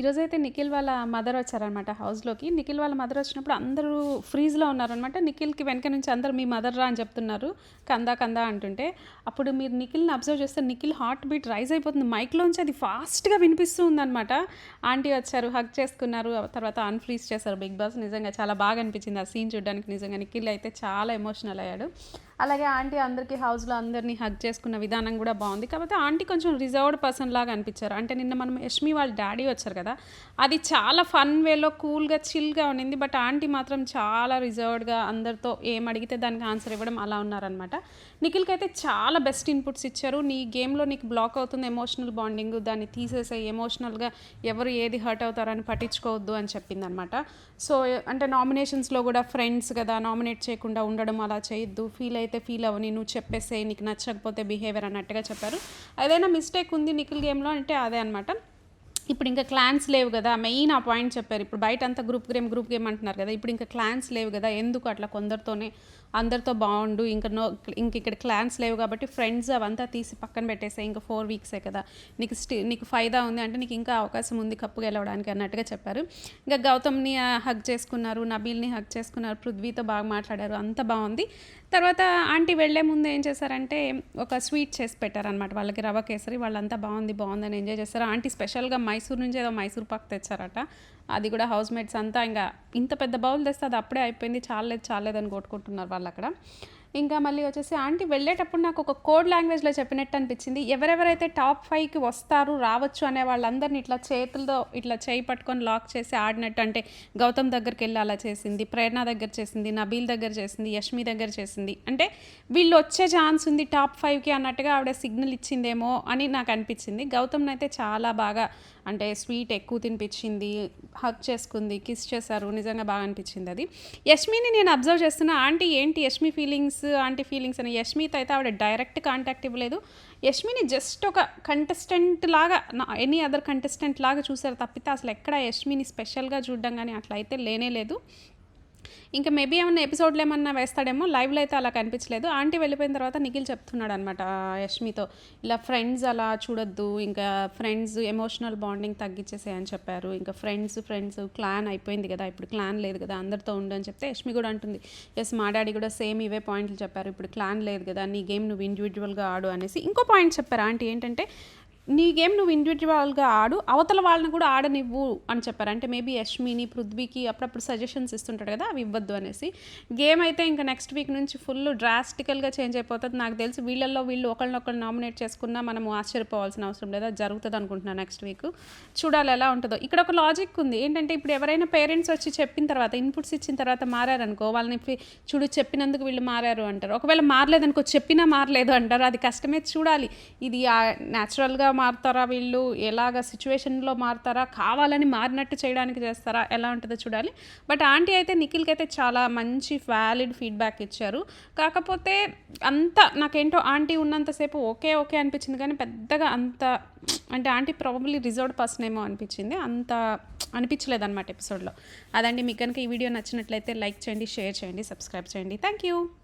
ఈరోజైతే నిఖిల్ వాళ్ళ మదర్ వచ్చారనమాట హౌస్లోకి. నిఖిల్ వాళ్ళ మదర్ వచ్చినప్పుడు అందరూ ఫ్రీజ్లో ఉన్నారనమాట నిఖిల్కి వెనక నుంచి అందరూ మీ మదర్ రా అని చెప్తున్నారు. కందా కందా అంటుంటే అప్పుడు మీరు నిఖిల్ని అబ్జర్వ్ చేస్తే నిఖిల్ హార్ట్ బీట్ రైజ్ అయిపోతుంది. మైక్లోంచి అది ఫాస్ట్గా వినిపిస్తూ ఉందనమాట ఆంటీ వచ్చారు హగ్ చేసుకున్నారు తర్వాత అన్ఫ్రీజ్ చేశారు బిగ్ బాస్. నిజంగా చాలా బాగా అనిపించింది ఆ సీన్ చూడడానికి. నిజంగా నిఖిల్ అయితే చాలా ఎమోషనల్ అయ్యాడు. అలాగే ఆంటీ అందరికీ హౌస్లో అందరినీ హగ్ చేసుకున్న విధానం కూడా బాగుంది. కాకపోతే ఆంటీ కొంచెం రిజర్వ్డ్ పర్సన్ లాగా అనిపించారు. అంటే నిన్న మనం యష్మి వాళ్ళ డాడీ వచ్చారు కదా అది చాలా ఫన్ వేలో కూల్గా చిల్గా ఉండింది. బట్ ఆంటీ మాత్రం చాలా రిజర్వ్డ్గా అందరితో ఏం అడిగితే దానికి ఆన్సర్ ఇవ్వడం అలా ఉన్నారనమాట నిఖిల్కి అయితే చాలా బెస్ట్ ఇన్పుట్స్ ఇచ్చారు. నీ గేమ్లో నీకు బ్లాక్ అవుతుంది ఎమోషనల్ బాండింగ్ దాన్ని తీసేసే ఎమోషనల్గా ఎవరు ఏది హర్ట్ అవుతారని పట్టించుకోవద్దు అని చెప్పింది అనమాట సో అంటే నామినేషన్స్లో కూడా ఫ్రెండ్స్ కదా నామినేట్ చేయకుండా ఉండడం అలా చేయొద్దు. ఫీల్ అయితే ఫీల్ అవ్వని నువ్వు చెప్పేసే నీకు నచ్చకపోతే బిహేవియర్ అన్నట్టుగా చెప్పారు. ఏదైనా మిస్టేక్ ఉంది నిఖిల్ గేమ్లో అంటే అదే అనమాట ఇప్పుడు ఇంకా క్లాన్స్ లేవు కదా మెయిన్ ఆ పాయింట్ చెప్పారు. ఇప్పుడు బయట అంతా గ్రూప్ గేమ్ గ్రూప్ గేమ్ అంటున్నారు కదా ఇప్పుడు ఇంకా క్లాన్స్ లేవు కదా ఎందుకు అట్లా కొందరితోనే అందరితో బాగుండు ఇంకా నో ఇంక ఇక్కడ క్లాన్స్ లేవు కాబట్టి ఫ్రెండ్స్ అవంతా తీసి పక్కన పెట్టేసాయి ఇంకా ఫోర్ వీక్సే కదా. నీకు స్టి నీకు ఫైదా ఉంది అంటే నీకు ఇంకా అవకాశం ఉంది కప్పు గెలవడానికి అన్నట్టుగా చెప్పారు. ఇంకా గౌతమ్ని హగ్ చేసుకున్నారు నబీల్ని హగ్ చేసుకున్నారు పృథ్వీతో బాగా మాట్లాడారు అంత బాగుంది. తర్వాత ఆంటీ వెళ్ళే ముందు ఏం చేశారంటే ఒక స్వీట్ చేసి పెట్టారనమాట వాళ్ళకి రవ కేసరి వాళ్ళంతా బాగుంది బాగుందని ఎంజాయ్ చేస్తారు ఆంటీ స్పెషల్గా మైసూర్ నుంచి ఏదో మైసూర్ పాక్ తెచ్చారట. అది కూడా హౌస్ మేట్స్ అంతా ఇంకా ఇంత పెద్ద బౌల్ తెస్తే అది అప్పుడే అయిపోయింది చాలేదు చాలేదని కొట్టుకుంటున్నారు వాళ్ళు అక్కడ ఇంకా మళ్ళీ వచ్చేసి ఆంటీ వెళ్ళేటప్పుడు నాకు ఒక కోడ్ లాంగ్వేజ్లో చెప్పినట్టు అనిపించింది. ఎవరెవరైతే టాప్ ఫైవ్కి వస్తారు రావచ్చు అనే వాళ్ళందరినీ ఇట్లా చేతులతో ఇట్లా చేయి పట్టుకొని లాక్ చేసి ఆడినట్టు అంటే గౌతమ్ దగ్గరికి వెళ్ళి అలా చేసింది ప్రేరణ దగ్గర చేసింది నబీల్ దగ్గర చేసింది యష్మి దగ్గర చేసింది. అంటే వీళ్ళు వచ్చే ఛాన్స్ ఉంది టాప్ ఫైవ్కి అన్నట్టుగా ఆవిడ సిగ్నల్ ఇచ్చిందేమో అని నాకు అనిపించింది. గౌతమ్ అయితే చాలా బాగా అంటే స్వీట్ ఎక్కువ తినిపించింది హక్ చేసుకుంది కిస్ చేశారు నిజంగా బాగా అనిపించింది అది. యష్మిని నేను అబ్జర్వ్ చేస్తున్నా ఆంటీ ఏంటి యష్మి ఫీలింగ్స్? ఆంటీ ఫీలింగ్స్ అని యష్మితో అయితే ఆవిడ డైరెక్ట్ కాంటాక్ట్ ఇవ్వలేదు. యష్మిని జస్ట్ ఒక కంటెస్టెంట్ లాగా ఎనీ అదర్ కంటెస్టెంట్ లాగా చూసారు తప్పితే అసలు ఎక్కడ యష్మిని స్పెషల్గా చూడడం కానీ అట్లా అయితే లేనే లేదు. ఇంకా మేబీ ఏమన్నా ఎపిసోడ్లో ఏమన్నా వేస్తాడేమో లైవ్లో అయితే అలా కనిపించలేదు. ఆంటీ వెళ్ళిపోయిన తర్వాత నిఖిల్ చెప్తున్నాడు అనమాట యష్మితో. ఇలా ఫ్రెండ్స్ అలా చూడొద్దు ఇంకా ఫ్రెండ్స్ ఎమోషనల్ బాండింగ్ తగ్గించేసే అని చెప్పారు. ఇంకా ఫ్రెండ్స్ ఫ్రెండ్స్ క్లాన్ అయిపోయింది కదా ఇప్పుడు క్లాన్ లేదు కదా అందరితో ఉండు అని చెప్తే యష్మి కూడా అంటుంది ఎస్ మా డాడీ కూడా సేమ్ ఇవే పాయింట్లు చెప్పారు ఇప్పుడు క్లాన్ లేదు కదా నీ గేమ్ నువ్వు ఇండివిజువల్గా ఆడు అనేసి. ఇంకో పాయింట్ చెప్పారు ఆంటీ ఏంటంటే నీ గేమ్ నువ్వు ఇండివిజువల్గా ఆడు అవతల వాళ్ళని కూడా ఆడనివ్వు అని చెప్పారు. అంటే మేబీ యష్మిని పృథ్వీకి అప్పుడప్పుడు సజెషన్స్ ఇస్తుంటాడు కదా అవి ఇవ్వద్దు అనేసి. గేమ్ అయితే ఇంకా నెక్స్ట్ వీక్ నుంచి ఫుల్ డ్రాస్టికల్గా చేంజ్ అయిపోతుంది. నాకు తెలిసి వీళ్ళల్లో వీళ్ళు ఒకళ్ళనొకళ్ళు నామినేట్ చేసుకున్నా మనము ఆశ్చర్యపోవాల్సిన అవసరం లేదా జరుగుతుంది అనుకుంటున్నాను నెక్స్ట్ వీక్ చూడాలి ఎలా ఉంటుందో. ఇక్కడ ఒక లాజిక్ ఉంది. ఏంటంటే ఇప్పుడు ఎవరైనా పేరెంట్స్ వచ్చి చెప్పిన తర్వాత ఇన్పుట్స్ ఇచ్చిన తర్వాత మారారనుకో వాళ్ళని చూడు చెప్పినందుకు వీళ్ళు మారారు అంటారు. ఒకవేళ మారలేదనుకో చెప్పినా మారలేదు అంటారు. అది కష్టమే. చూడాలి. ఇది న్యాచురల్గా మారుతారా వీళ్ళు? ఎలాగ సిచ్యువేషన్లో మారుతారా? కావాలని మారినట్టు చేయడానికి చేస్తారా? ఎలా ఉంటుందో చూడాలి. బట్ ఆంటీ అయితే నిఖిల్కి అయితే చాలా మంచి వ్యాలిడ్ ఫీడ్బ్యాక్ ఇచ్చారు. కాకపోతే అంత నాకేంటో ఆంటీ ఉన్నంతసేపు ఓకే ఓకే అనిపించింది. కానీ పెద్దగా అంత అంటే ఆంటీ ప్రాబబ్లీ రిజర్వ్డ్ పర్సన్ ఏమో అనిపించింది. అంత అనిపించలేదు అనమాట ఎపిసోడ్లో అదండి మీకు కనుక ఈ వీడియో నచ్చినట్లయితే లైక్ చేయండి షేర్ చేయండి సబ్స్క్రైబ్ చేయండి. Thank you